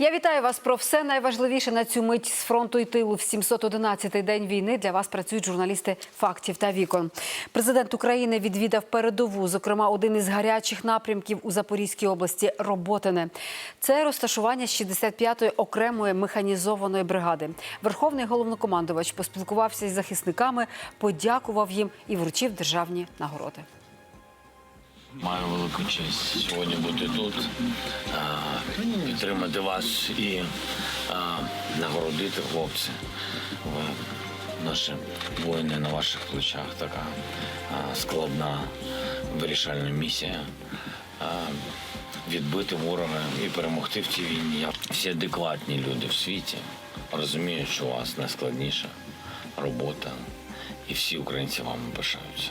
Я вітаю вас про все найважливіше на цю мить з фронту і тилу. В 711-й день війни для вас працюють журналісти фактів та вікон. Президент України відвідав передову, зокрема, один із гарячих напрямків у Запорізькій області Роботине. Це розташування 65-ї окремої механізованої бригади. Верховний головнокомандувач поспілкувався із захисниками, подякував їм і вручив державні нагороди. Маю велику честь сьогодні бути тут, підтримати вас і нагородити хлопці. Ви наші воїни на ваших плечах. Така складна вирішальна місія. Відбити ворога і перемогти в цій війні. Всі адекватні люди в світі розуміють, що у вас найскладніша робота, і всі українці вами пишаються.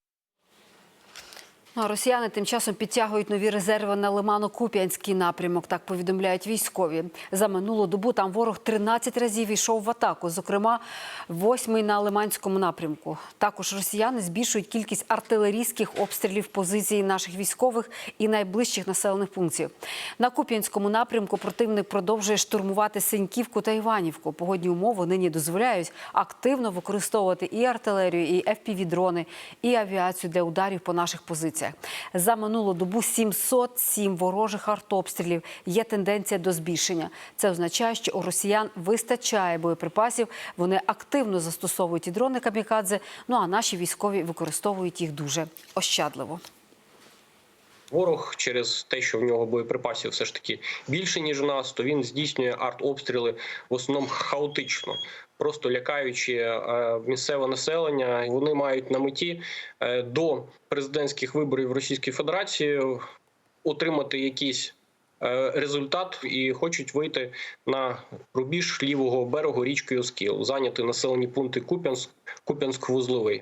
Ну, росіяни тим часом підтягують нові резерви на Лимано-Куп'янський напрямок. Так повідомляють військові. За минулу добу там ворог 13 разів йшов в атаку, зокрема, восьмий на Лиманському напрямку. Також росіяни збільшують кількість артилерійських обстрілів позицій наших військових і найближчих населених пунктів. На Куп'янському напрямку противник продовжує штурмувати Синьківку та Іванівку. Погодні умови нині дозволяють активно використовувати і артилерію, і FPV-дрони, і авіацію для ударів по наших позиціях. За минулу добу 707 ворожих артобстрілів. Є тенденція до збільшення. Це означає, що у росіян вистачає боєприпасів. Вони активно застосовують і дрони камікадзе. Ну а наші військові використовують їх дуже ощадливо. Ворог через те, що в нього боєприпасів все ж таки більше ніж у нас, то він здійснює артобстріли в основному хаотично, просто лякаючи е, місцеве населення. Вони мають на меті е, до президентських виборів в Російській Федерації отримати якийсь е, результат і хочуть вийти на рубіж лівого берегу річки Оскіл, зайняти населені пункти Куп'янськ, Куп'янськ-Вузловий.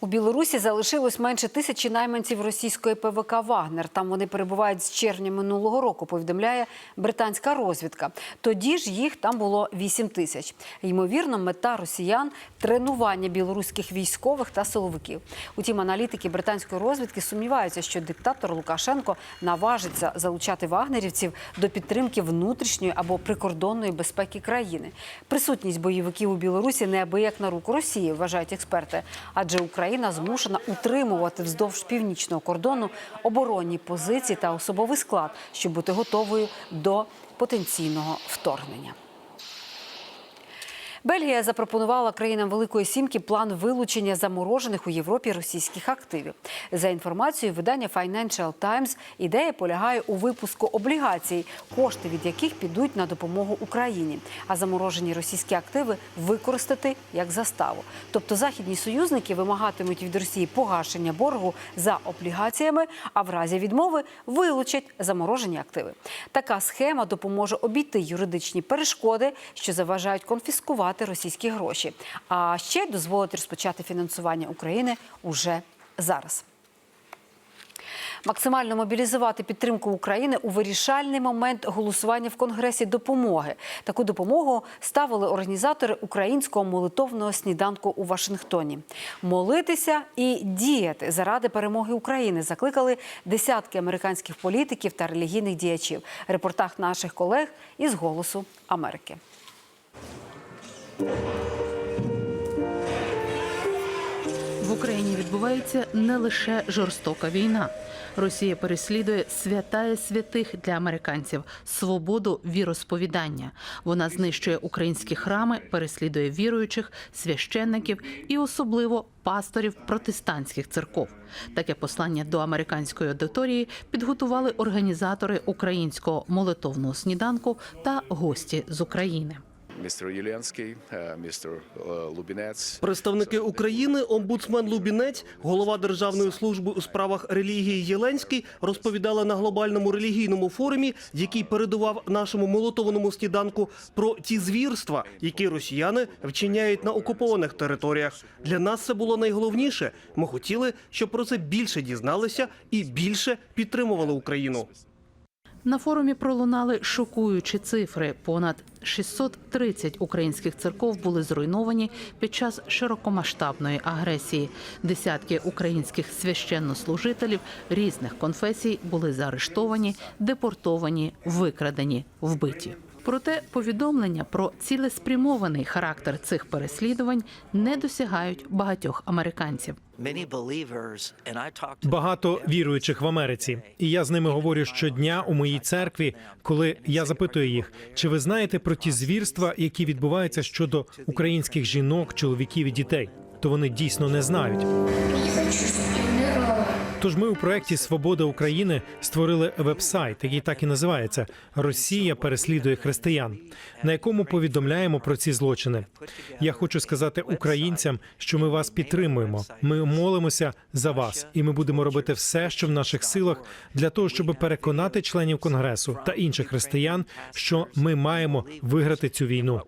У Білорусі залишилось менше тисячі найманців російської ПВК Вагнер. Там вони перебувають з червня минулого року. Повідомляє британська розвідка. Тоді ж їх там було 8 тисяч. Ймовірно, мета росіян тренування білоруських військових та силовиків. Утім, аналітики британської розвідки сумніваються, що диктатор Лукашенко наважиться залучати вагнерівців до підтримки внутрішньої або прикордонної безпеки країни. Присутність бойовиків у Білорусі неабияк на руку Росії, вважають експерти, адже Україна змушена утримувати вздовж північного кордону оборонні позиції та особовий склад, щоб бути готовою до потенційного вторгнення. Бельгія запропонувала країнам Великої Сімки план вилучення заморожених у Європі російських активів. За інформацією видання Financial Times, ідея полягає у випуску облігацій, кошти від яких підуть на допомогу Україні, а заморожені російські активи використати як заставу. Тобто західні союзники вимагатимуть від Росії погашення боргу за облігаціями, а в разі відмови вилучать заморожені активи. Така схема допоможе обійти юридичні перешкоди, що заважають конфіскувати російські гроші, а ще дозволить розпочати фінансування України уже зараз. Максимально мобілізувати підтримку України у вирішальний момент голосування в Конгресі допомоги. Таку допомогу ставили організатори українського молитовного сніданку у Вашингтоні. Молитися і діяти заради перемоги України закликали десятки американських політиків та релігійних діячів. Репортаж наших колег із Голосу Америки. В Україні відбувається не лише жорстока війна. Росія переслідує святає святих для американців свободу віросповідання. Вона знищує українські храми, переслідує віруючих, священників і особливо пасторів протестантських церков. Таке послання до американської аудиторії підготували організатори українського молитовного сніданку та гості з України. Містер Єленський, е, містер е, Лубінець. Представники України, омбудсмен Лубінець, голова Державної служби у справах релігії Єленський розповідали на глобальному релігійному форумі, який передував нашому молотованому сніданку, про ті звірства, які росіяни вчиняють на окупованих територіях. Для нас це було найголовніше. Ми хотіли, щоб про це більше дізналися і більше підтримували Україну. На форумі пролунали шокуючі цифри. Понад 630 українських церков були зруйновані під час широкомасштабної агресії. Десятки українських священнослужителів різних конфесій були заарештовані, депортовані, викрадені, вбиті. Проте повідомлення про цілеспрямований характер цих переслідувань не досягають багатьох американців. Багато віруючих в Америці, і я з ними говорю щодня у моїй церкві, коли я запитую їх, чи ви знаєте про ті звірства, які відбуваються щодо українських жінок, чоловіків і дітей, то вони дійсно не знають. Тож ми у проєкті Свобода України створили веб-сайт, який так і називається Росія переслідує християн, на якому повідомляємо про ці злочини. Я хочу сказати українцям, що ми вас підтримуємо. Ми молимося за вас, і ми будемо робити все, що в наших силах, для того, щоб переконати членів конгресу та інших християн, що ми маємо виграти цю війну.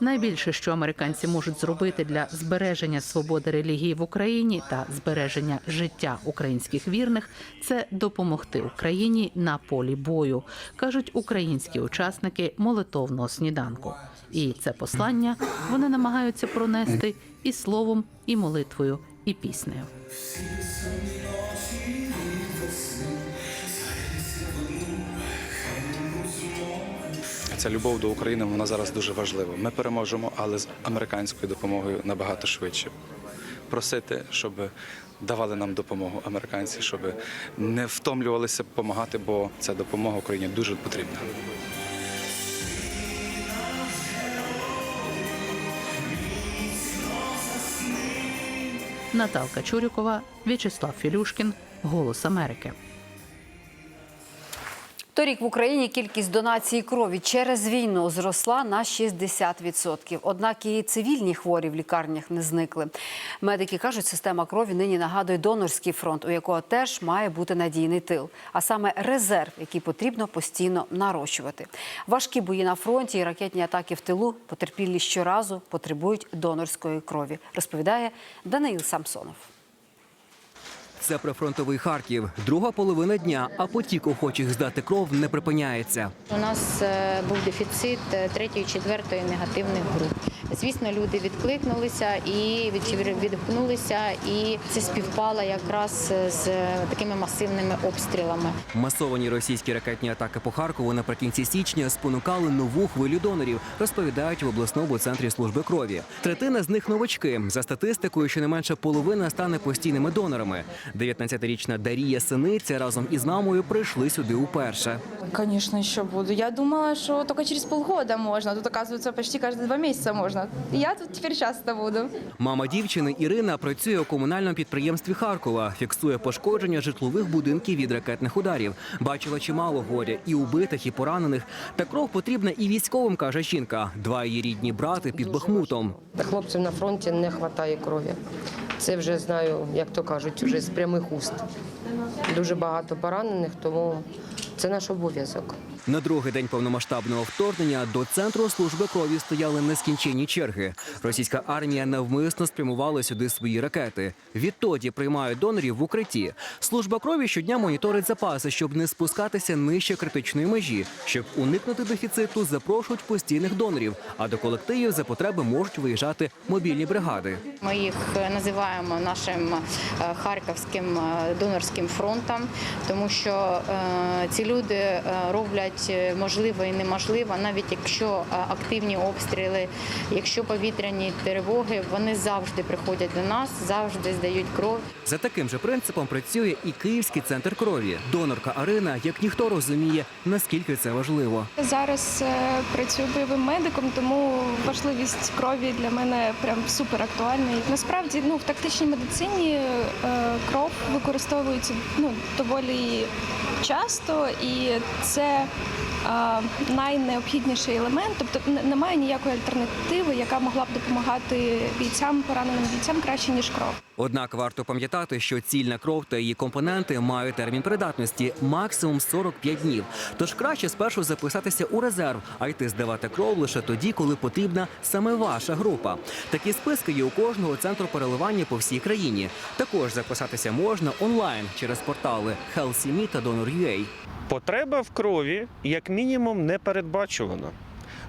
Найбільше, що американці можуть зробити для збереження свободи релігії в Україні та збереження життя українських вірних, це допомогти Україні на полі бою, кажуть українські учасники молитовного сніданку. І це послання вони намагаються пронести і словом, і молитвою, і піснею. Ця любов до України вона зараз дуже важлива. Ми переможемо, але з американською допомогою набагато швидше. Просити, щоб давали нам допомогу американці, щоб не втомлювалися допомагати, бо ця допомога Україні дуже потрібна. Наталка Чурікова, В'ячеслав Філюшкін, Голос Америки. Торік в Україні кількість донації крові через війну зросла на 60%. Однак і цивільні хворі в лікарнях не зникли. Медики кажуть, система крові нині нагадує донорський фронт, у якого теж має бути надійний тил, а саме резерв, який потрібно постійно нарощувати. Важкі бої на фронті і ракетні атаки в тилу потерпілі щоразу потребують донорської крові. Розповідає Даниїл Самсонов. Це прифронтовий Харків. Друга половина дня, а потік охочих здати кров не припиняється. У нас е, був дефіцит е, третьої, четвертої негативних груп. Звісно, люди відкликнулися і від- відгукнулися, і це співпало якраз з такими масивними обстрілами. Масовані російські ракетні атаки по Харкову наприкінці січня спонукали нову хвилю донорів, розповідають в обласному центрі служби крові. Третина з них новачки. За статистикою, щонайменше половина стане постійними донорами. 19-річна Дарія Синиця разом із мамою прийшли сюди уперше. Конечно, еще буду. Я думала, что только через полгода можно. Тут, оказывается, почти каждые два можно. Я тут теперь часто буду. Мама дівчини Ірина працює у комунальному підприємстві Харкова, фіксує пошкодження житлових будинків від ракетних ударів. Бачила чимало горя і убитих, і поранених. Та кров потрібна і військовим, каже жінка. Два її рідні брати під Бахмутом. Хлопців на фронті не вистачає крові. Це вже знаю, як то кажуть, вже з прямих уст. Дуже багато поранених, тому це наш обов'язок. На другий день повномасштабного вторгнення до центру служби крові стояли нескінченні черги. Російська армія навмисно спрямувала сюди свої ракети. Відтоді приймають донорів в укритті. Служба крові щодня моніторить запаси, щоб не спускатися нижче критичної межі. Щоб уникнути дефіциту, запрошують постійних донорів. А до колективів за потреби можуть виїжджати мобільні бригади. Ми їх називаємо нашим е, харківським е, донорським фронтом, тому що е, ці люди роблять е, можливе і неможливе, навіть якщо е, активні обстріли, якщо повітряні тривоги, вони завжди приходять до нас, завжди здають кров. За таким же принципом працює і Київський центр крові. Донорка Арина, як ніхто розуміє, наскільки це важливо. Зараз е, працюю бойовим медиком, тому важливість крові для мене прям супер актуальна. Насправді, ну в тактичній медицині кров використовується ну доволі часто, і це найнеобхідніший елемент. Тобто немає ніякої альтернативи, яка могла б допомагати бійцям, пораненим бійцям краще ніж кров. Однак варто пам'ятати, що цільна кров та її компоненти мають термін придатності максимум 45 днів. Тож краще спершу записатися у резерв, а йти здавати кров лише тоді, коли потрібна саме ваша група. Такі списки є у кожного центру переливання по всій країні. Також записатися можна онлайн через портали HealthyMe та Donor.ua. Потреба в крові, як мінімум, не передбачувана.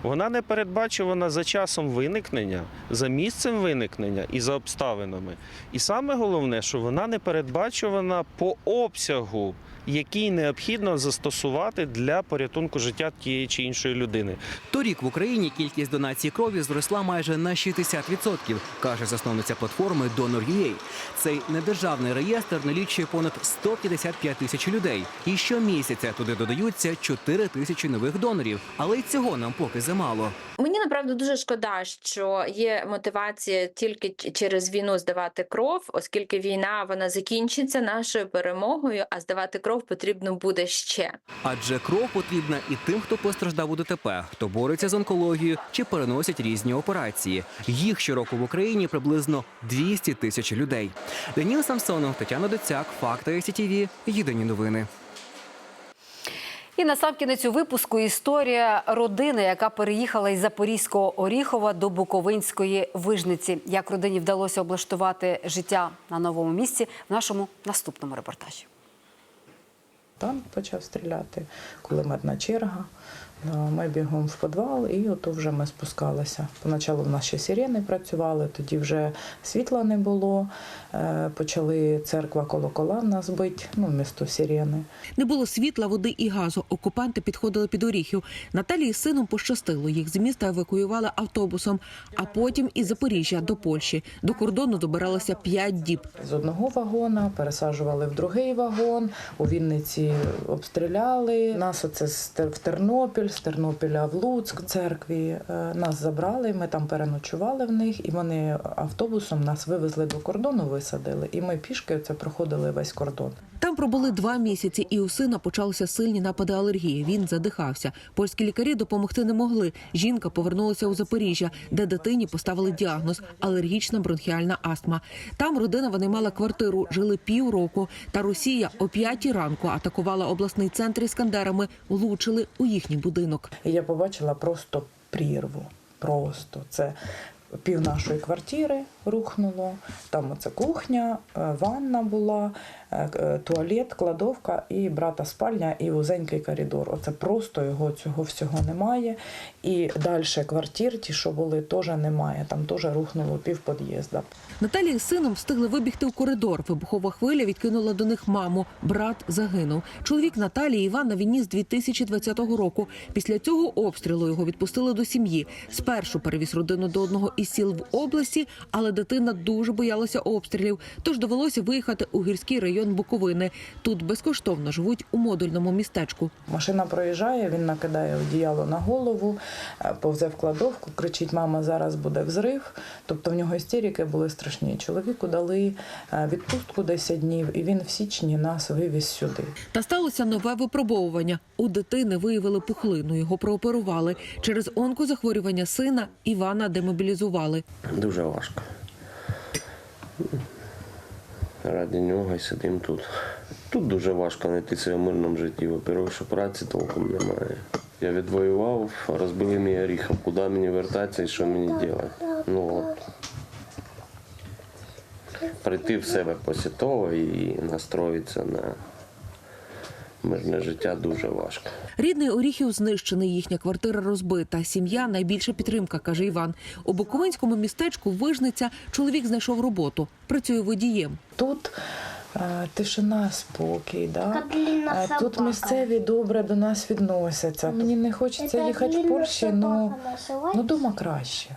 Вона не передбачувана за часом виникнення, за місцем виникнення і за обставинами. І саме головне, що вона не передбачувана по обсягу, який необхідно застосувати для порятунку життя тієї чи іншої людини. Торік в Україні кількість донацій крові зросла майже на 60%, каже засновниця платформи Donor.ua. Цей недержавний реєстр налічує понад 155 тисяч людей. І щомісяця туди додаються 4 тисячі нових донорів. Але й цього нам поки замало. Мені направду дуже шкода, що є мотивація тільки через війну здавати кров, оскільки війна вона закінчиться нашою перемогою, а здавати кров потрібно буде ще. Адже кров потрібна і тим, хто постраждав у ДТП, хто бореться з онкологією чи переносять різні операції. Їх щороку в Україні приблизно 200 тисяч людей. Даніл Самсонов, Тетяна Доцяк, Факти СІТІВІ, Єдині новини. І на сам кінець у випуску історія родини, яка переїхала із Запорізького Оріхова до Буковинської Вижниці. Як родині вдалося облаштувати життя на новому місці в нашому наступному репортажі. Там почав стріляти, кулеметна черга. Ми бігом в підвал, і ото вже ми спускалися. Поначалу в нас ще сирени працювали, тоді вже світла не було. Е, Почали церква колокола в нас бить, ну, місто сирени. Не було світла, води і газу. Окупанти підходили під Оріхів. Наталії з сином пощастило. Їх з міста евакуювали автобусом, а потім із Запоріжжя до Польщі. До кордону добиралося п'ять діб. З одного вагона пересаджували в другий вагон. У Вінниці обстріляли. Нас оце в Тернопіль, з Тернопіля в Луцьк церкві. Е, Нас забрали. Ми там переночували в них, і вони автобусом нас вивезли до кордону, висадили. І ми пішки це проходили весь кордон. Там пробули два місяці, і у сина почалися сильні напади алергії. Він задихався. Польські лікарі допомогти не могли. Жінка повернулася у Запоріжжя, де дитині поставили діагноз алергічна бронхіальна астма. Там родина винаймала квартиру, жили півроку. Та Росія о п'ятій ранку атакувала обласний центр іскандерами, влучили у їхній будинок. І я побачила просто прірву. Просто це пів нашої квартири рухнуло. Там оце кухня, е, ванна була, е, е, туалет, кладовка і брата спальня, і вузенький коридор. Оце просто його цього всього немає. І далі квартир, ті, що були, теж немає. Там теж рухнуло пів під'їзда. Наталія з сином встигли вибігти у коридор. Вибухова хвиля відкинула до них маму. Брат загинув. Чоловік Наталії Іван на війні з 2020 року. Після цього обстрілу його відпустили до сім'ї. Спершу перевіз родину до одного із сіл в області, але дитина дуже боялася обстрілів. Тож довелося виїхати у гірський район Буковини. Тут безкоштовно живуть у модульному містечку. Машина проїжджає, він накидає одіяло на голову, е, повзе в кладовку, кричить: Мама, зараз буде взрив. Тобто в нього істерики були страшні. Чоловіку дали е, відпустку 10 днів, і він в січні нас вивіз сюди. Та сталося нове випробовування. У дитини виявили пухлину. Його прооперували. Через онкозахворювання сина Івана демобілізували. Дуже важко. Раді нього і сидимо тут. Тут дуже важко знайти себе в мирному житті. Во-первых, що праці толком немає. Я відвоював, розбили мій оріхов. Куди мені вертатися і що мені робити? Ну от. Прийти в себе після того і настроїтися на мирне життя дуже важко. Рідний Оріхів знищений, їхня квартира розбита. Сім'я найбільша підтримка, каже Іван. У Буковинському містечку Вижниця чоловік знайшов роботу. Працює водієм. Тут е, тишина, спокій. Да? Е, Тут місцеві добре до нас відносяться. Мені не хочеться їхати в Польщі, ну, собака називається? ну дома краще.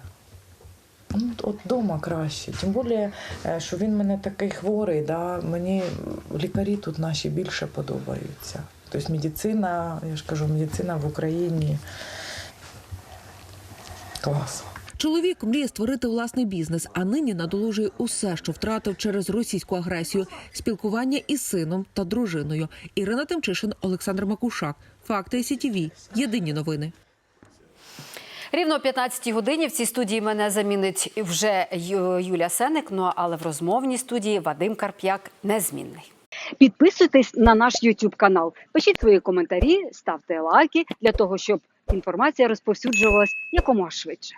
От дома краще. Тим більше, е, що він мене такий хворий, да? мені лікарі тут наші більше подобаються. Тобто медицина, я ж кажу, медицина в Україні клас. Чоловік мріє створити власний бізнес, а нині надолужує усе, що втратив через російську агресію, спілкування із сином та дружиною. Ірина Тимчишин, Олександр Макушак. Факти СІТІВІ. Єдині новини. Рівно о 15-й годині в цій студії мене замінить вже Юля Сеник. Ну але в розмовній студії Вадим Карп'як незмінний. Підписуйтесь на наш YouTube канал, пишіть свої коментарі, ставте лайки для того, щоб інформація розповсюджувалась якомога швидше.